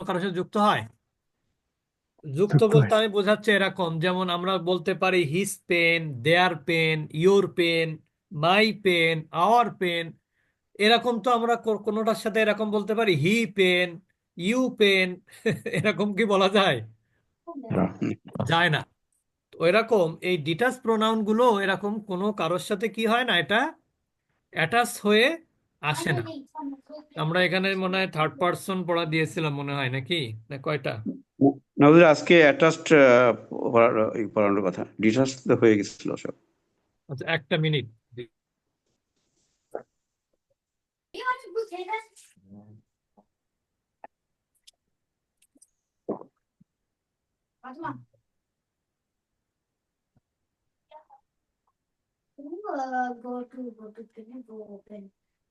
কারোর সাথে যুক্ত হয়? যুক্ত যুক্ত বলতে হয়। আমি বোঝাচ্ছি এরকম যেমন আমরা বলতে পারি his pen their pen your pen my pen our pen এরকম তো আমরা কোনোটার সাথে এরকম বলতে পারি হি পেন ইউ পেন এরকম কি বলা যায়? যায় না। তো এরকম এই ডিটাচ প্রোনাউনগুলো এরকম কোনো কারোর সাথে কি হয় না এটা অ্যাটাচ হয়ে আসে না। আমরা এখানে মনে হয় থার্ড পার্সন পড়া দিয়েছিলাম মনে হয় নাকি? না কয়টা? না আজকে অ্যাটাচড পড়ানোর কথা। ডিটাচ তো হয়ে গেছিল সব। আচ্ছা একটা minute. Go to go to go open?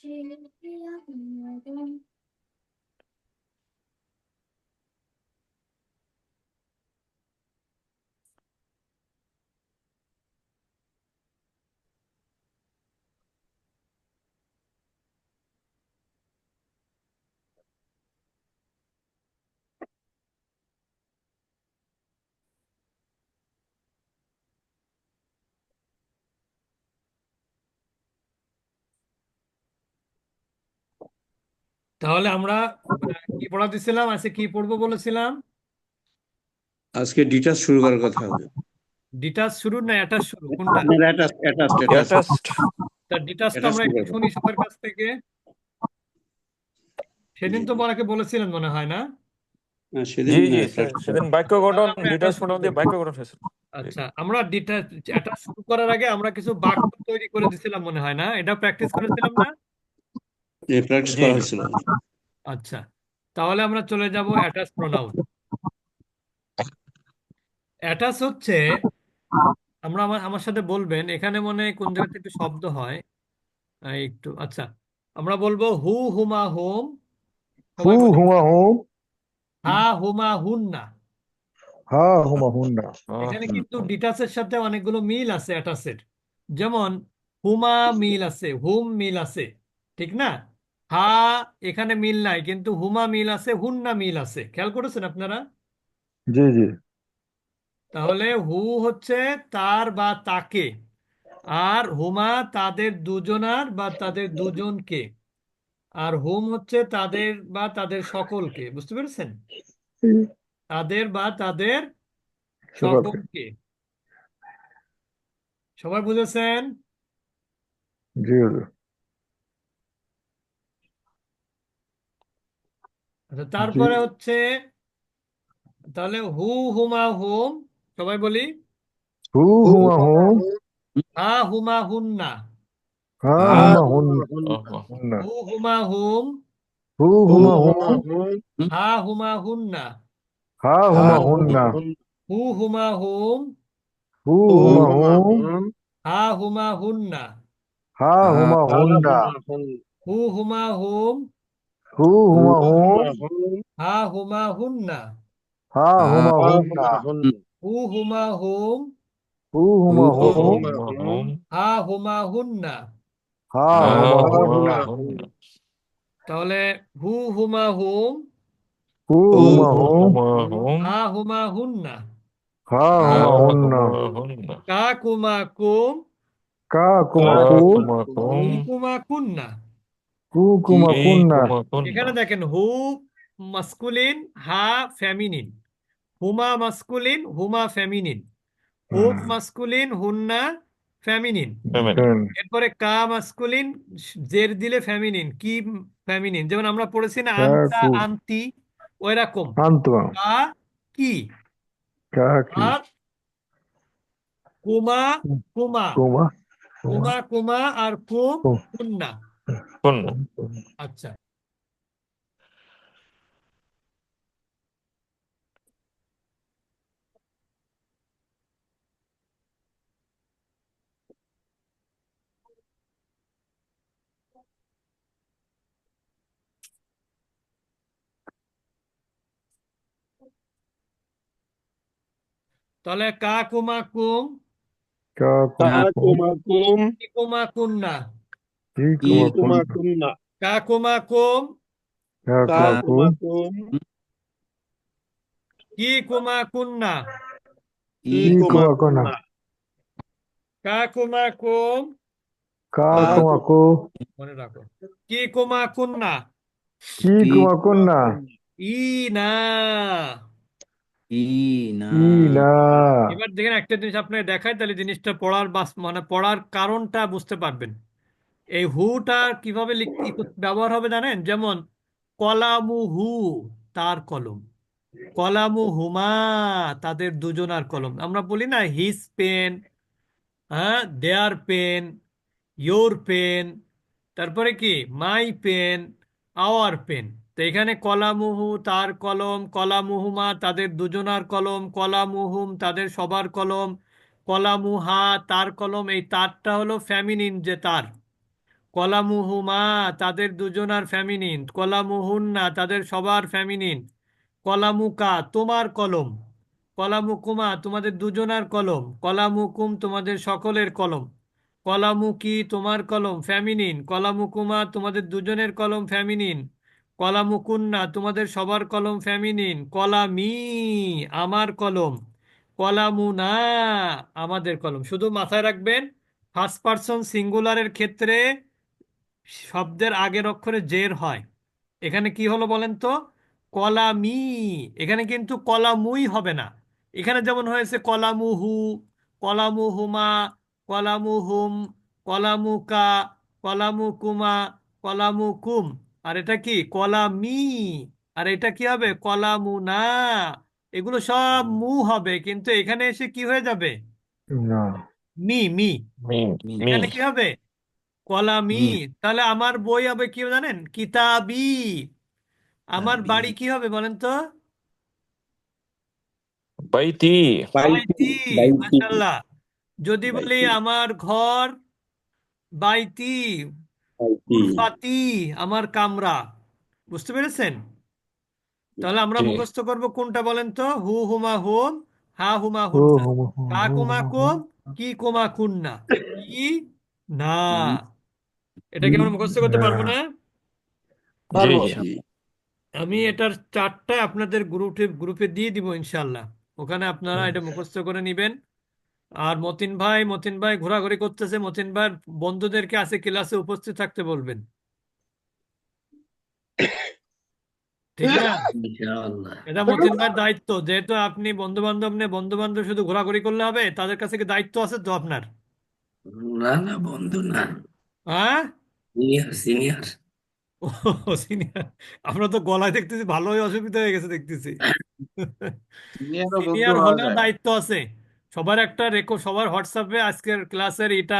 需要你懂 তাহলে আমরা কি পড়াতেছিলাম? আজকে কি পড়ব বলেছিলাম? আজকে ডিটাচ শুরু করার কথা হবে ডিটাচ শুরু না অ্যাটাচ শুরু? কোনটা? Attach attach attach. তা আমরা একটু শুনি সবার কাছ থেকে। সেদিন তো বলাকে বলেছিলেন মনে হয় না? সেদিন জি জি আহ, সেদিন বাক্য গঠন ডিটাচ বাক্য গঠন হয়েছিল আচ্ছা আমরা ডিটাচ অ্যাটাচ শুরু করার আগে আমরা কিছু বাক্য তৈরি করে দিছিলাম মনে হয় না? এটা প্র্যাকটিস করেছিলাম না? প্র্যাকটিস করা হয়েছিল। আচ্ছা তাহলে আমরা চলে যাব অ্যাটাচ প্রোনাউন অ্যাটাচ হচ্ছে আমরা আমার আমার সাথে বলবেন এখানে মনে হয় কোন জায়গাতে একটু শব্দ হয়। একটু আচ্ছা আমরা বলব হু হুমা হোম। হু হুমা হুম। হা হুমা হুন্না। হা হুমা হুন্না। এখানে কিন্তু ডিটাচের সাথে অনেকগুলো মিল আছে অ্যাটাচের যেমন হুমা মিল আছে হুম মিল আছে ঠিক না? হা এখানে মিল নাই কিন্তু হুমা মিল আছে হুন্না মিল আছে। খেয়াল করেছেন আপনারা? জি জি। তাহলে হু হচ্ছে তার বা তাকে আর হুমা তাদের দুজনার বা তাদের দুজনকে আর হুম হচ্ছে তাদের বা তাদের সকলকে বুঝতে পেরেছেন? তাদের বা তাদের সকলকে। সবাই বুঝেছেন? জি হুজুর আচ্ছা তারপরে হচ্ছে তাহলে হু হুমা হুম সবাই বলি? হু হুমা হুম। হা হুমা হুন্না। হা হা হুমা হুন্না। হু হুমা হুম হু হুমা হুম। হা হুমা হুন্না। হা হুমা হুন্না। হু হুমা হুম। হু হুমা হুম। হা হুমা হুন্না। হা হুমা হুন্না। হু হুমা হুম। হু হুমা হুম। হা হুমা হুন্না। হা হুমা হুন্না। হু হুমা হুম। হু হুমা হুম। হা হুমা হুন্না। হা হুমা হুন্না। তাহলে হু হুমা হুম। হু হুমা হুম হা হুমা হুন্না। হা হুমা হুন্না। কা কুমা কুম। কা কুমা কু হু কুমা কুন্না। কু কুমা কুন্না এখানে দেখেন হু মাস্কুলিন হা ফেমিনিন হুমা মাস্কুলিন হুমা ফেমিনিন হুম। মাস্কুলিন হুন্না ফেমিনিন এরপরে কা মাস্কুলিন জের দিলে ফেমিনিন কি ফেমিনিন যেমন আমরা পড়েছি না কা আন্তা কু। আন্তি ওইরকম। কা কি? আর কুমা কুমা। কুমা। কুমা কুমা আর কুম কুম। pun. Aja. Tole kakumakum. Kakumakum. Kakumakum. Kakumakum. Kakumakum. Kakumakum, কি কুমা কুন্না মনে রাখো কুমা কুন্না ইনা এবার দেখেন একটা জিনিস আপনাকে দেখায় তাহলে জিনিসটা পড়ার বাস মানে পড়ার কারণটা বুঝতে পারবেন এই হুটা কীভাবে লিখ- কি কর- ব্যবহার হবে জানেন? যেমন কলামু হু, তার কলম। কলামু হুমা, তাদের দুজনার কলম। আমরা বলি না হিস পেন হ্যাঁ দেয়ার পেন, ইয়োর পেন, তারপরে কি? My pen, our pen. তো এখানে কলামুহু তার কলম কলামুহুমা তাদের দুজনার কলম কলামুহুম তাদের সবার কলম কলামুহা তার কলম, এই তারটা হলো ফ্যামিনিন যে তার। কলামুহুমা, তাদের দুজনার ফ্যামিনিন। কলামুহুন্না, তাদের সবার ফ্যামিনিন। কলামুকা, তোমার কলম। কলামুকুমা, তোমাদের দুজনার কলম। কলামুকুম, তোমাদের সকলের কলম। কলামুকি, তোমার কলম, ফ্যামিনিন। কলামুকুমা, তোমাদের দুজনের কলম, ফ্যামিনিন। কলামুকুন্না, তোমাদের সবার কলম, ফ্যামিনিন। কলামি, আমার কলম। কলামুনা, আমাদের কলম। শুধু মাথায় রাখবেন ফার্স্ট পার্সন সিঙ্গুলারের ক্ষেত্রে শব্দের আগের অক্ষরে জের হয়। এখানে কি হলো বলেন তো? কলামি। এখানে কিন্তু কলামুই হবে না। এখানে যেমন হয়েছে কলামুহু কলামুহুমা কলামুহুম কলামুকা কলামুকুমা কলামুকুম। আর এটা কি? কলামি। আর এটা কি হবে? কলামুনা। এগুলো সব মু হবে কিন্তু এখানে এসে কি হয়ে যাবে? না। মি। Me me. এখানে কি হবে? কলামি। তাহলে আমার বই হবে কি জানেন? কিতাবি। আমার কিতাবি। বাড়ি কি হবে বলেন তো? বাইতি বাইতি মাশাআল্লাহ। যদি বলি আমার ঘর বাইতি ফাতি আমার কামরা। বুঝতে পেরেছেন? তাহলে আমরা জি। মুখস্থ করব কোনটা বলেন তো? হু হুমা হুম হা হুমা হু হুন্না হুম হুম কা কুমা কুম কি কুমা কুন্না কি না। এটা কি আমরা মুখস্থ করতে পারব না? জি আমি এটার চারটা আপনাদের গ্রুপে গ্রুপে দিয়ে দিব ইনশাল্লাহ ওখানে আপনারা এটা মুখস্থ করে নেবেন। আর মতিন ভাই মতিন ভাই ঘোরাঘুরি করতেছে। মতিন ভাই বন্ধুদেরকে আছে ক্লাসে উপস্থিত থাকতে বলবেন। ঠিক না ইনশাআল্লাহ। এটা মতিন ভাইয়ের দায়িত্ব। যেহেতু আপনি বন্ধু বান্ধব নিয়ে বন্ধু বান্ধব শুধু ঘোরাঘুরি করলে হবে তাদের কাছে কি দায়িত্ব আছে তো আপনার? না না বন্ধু না। হ্যাঁ? সিনিয়র সিনিয়র ও সিনিয়র আপনার তো গলায় দেখতেছি ভালোই অসুবিধা হয়ে গেছে দেখতেছি। সিনিয়র হলেও দায়িত্ব আছে। সবার একটা রেকর্ড সবার হোয়াটসঅ্যাপে আজকের ক্লাসের এটা